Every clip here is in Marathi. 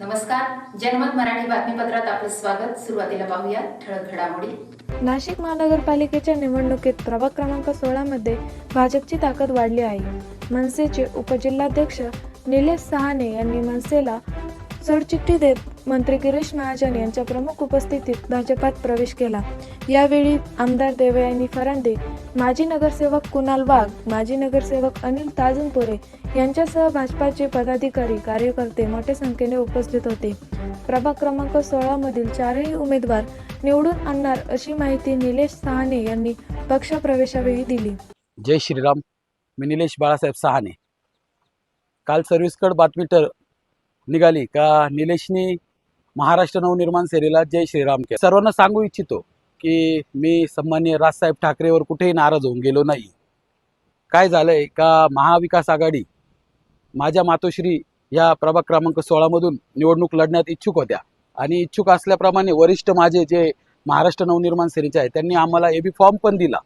नमस्कार. जनमत मराठी बातमीपत्रात आपलं स्वागत. सुरुवातीला पाहूया ठळक घडामोडी. नाशिक महानगरपालिकेच्या निवडणुकीत प्रभाग क्रमांक सोळा मध्ये भाजपची ताकद वाढली आहे. मनसेचे उपजिल्हाध्यक्ष निलेश सहाने यांनी मनसेला सोडचिठ्ठी देत मंत्री गिरीश महाजन यांच्या प्रमुख उपस्थितीत भाजपात प्रवेश केला. यावेळी आमदार देवयानी फरांदे माजी नगरसेवक कुणाल वाघ माजी नगरसेवक अनिल ताजनपुरे यांच्यासह भाजपाचे पदाधिकारी कार्यकर्ते मोठ्या संख्येने उपस्थित होते. प्रभाग क्रमांक सोळा मधील चारही उमेदवार निवडून आणणार अशी माहिती निलेश सहाने यांनी पक्षप्रवेशावेळी दिली. जय श्रीराम. मी निलेश बाळासाहेब सहाने काल सर्व्हिसकड बातमी तर निघाली का निलेशनी महाराष्ट्र नवनिर्माण सेनेला जय श्रीराम के सर्वांना सांगू इच्छितो की मी सन्मान्य राजसाहेब ठाकरेवर कुठेही नाराज होऊन गेलो नाही. काय झालंय का महाविकास आघाडी माझ्या मातोश्री या प्रभाग क्रमांक सोळामधून निवडणूक लढण्यात इच्छुक होत्या. आणि इच्छुक असल्याप्रमाणे वरिष्ठ माझे जे महाराष्ट्र नवनिर्माण सेनेचे आहेत त्यांनी आम्हाला ए बी फॉर्म पण दिला.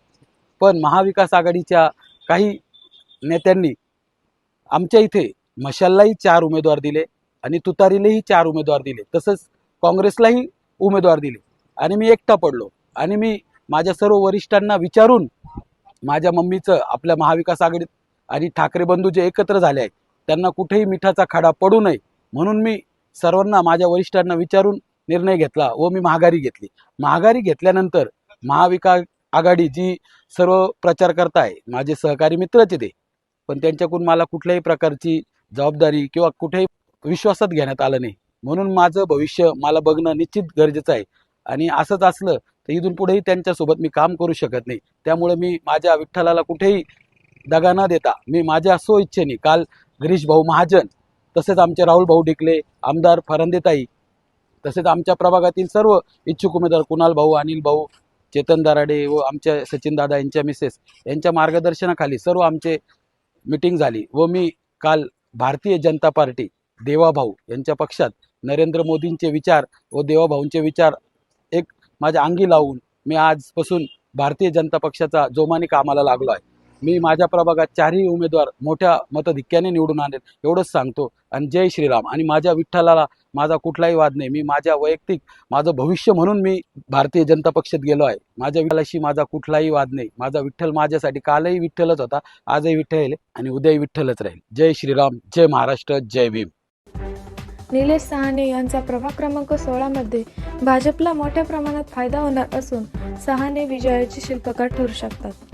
पण महाविकास आघाडीच्या काही नेत्यांनी आमच्या इथे मशाललाही चार उमेदवार दिले. आणि तुतारीलाही चार उमेदवार दिले. तसंच काँग्रेसलाही उमेदवार दिले. आणि मी एकटा पडलो. आणि मी माझ्या सर्व वरिष्ठांना विचारून माझ्या मम्मीचं आपल्या महाविकास आघाडीत आणि ठाकरे बंधू जे एकत्र झाले आहेत त्यांना कुठेही मिठाचा खाडा पडू नये म्हणून मी सर्वांना माझ्या वरिष्ठांना विचारून निर्णय घेतला व मी महागारी घेतली. महागारी घेतल्यानंतर महाविकास आघाडी जी सर्व प्रचार करताय माझे सहकारी मित्रच ते. पण त्यांच्याकडून मला कुठल्याही प्रकारची जबाबदारी किंवा कुठेही विश्वासात घेण्यात आलं नाही. म्हणून माझं भविष्य मला बघणं निश्चित गरजेचं आहे. आणि असंच असलं तर इथून पुढेही त्यांच्यासोबत मी काम करू शकत नाही. त्यामुळे मी माझ्या विठ्ठलाला कुठेही दगा न देता मी माझ्या सो इच्छेने काल गिरीश भाऊ महाजन तसेच आमचे राहुल भाऊ डिकले आमदार फरंदेताई तसेच आमच्या प्रभागातील सर्व इच्छुक उमेदवार कुणाल भाऊ अनिल भाऊ चेतन दराडे व आमच्या सचिन दादा यांच्या मिसेस यांच्या मार्गदर्शनाखाली सर्व आमचे मिटिंग झाली व मी काल भारतीय जनता पार्टी देवाभाऊ यांच्या पक्षात नरेंद्र मोदींचे विचार व देवाभाऊंचे विचार एक माझ्या अंगी लावून मी आजपासून भारतीय जनता पक्षाचा जोमाने कामाला लागलो आहे. मी माझ्या प्रभागात चारही उमेदवार मोठ्या मतधिक्याने निवडून आणेल एवढंच सांगतो. आणि जय श्रीराम. आणि माझ्या विठ्ठलाला माझा कुठलाही वाद नाही. मी माझ्या वैयक्तिक माझं भविष्य म्हणून मी भारतीय जनता पक्षात गेलो आहे. माझ्या विठ्ठलाशी माझा कुठलाही वाद नाही. माझा विठ्ठल माझ्यासाठी कालही विठ्ठलच होता. आजही विठ्ठल आणि उद्याही विठ्ठलच राहील. जय श्रीराम. जय महाराष्ट्र. जय भीम. निलेश सहाने यांचा प्रभाग क्रमांक सोळामध्ये भाजपला मोठ्या प्रमाणात फायदा होणार असून सहाने विजयाची शिल्पकार ठरू शकतात.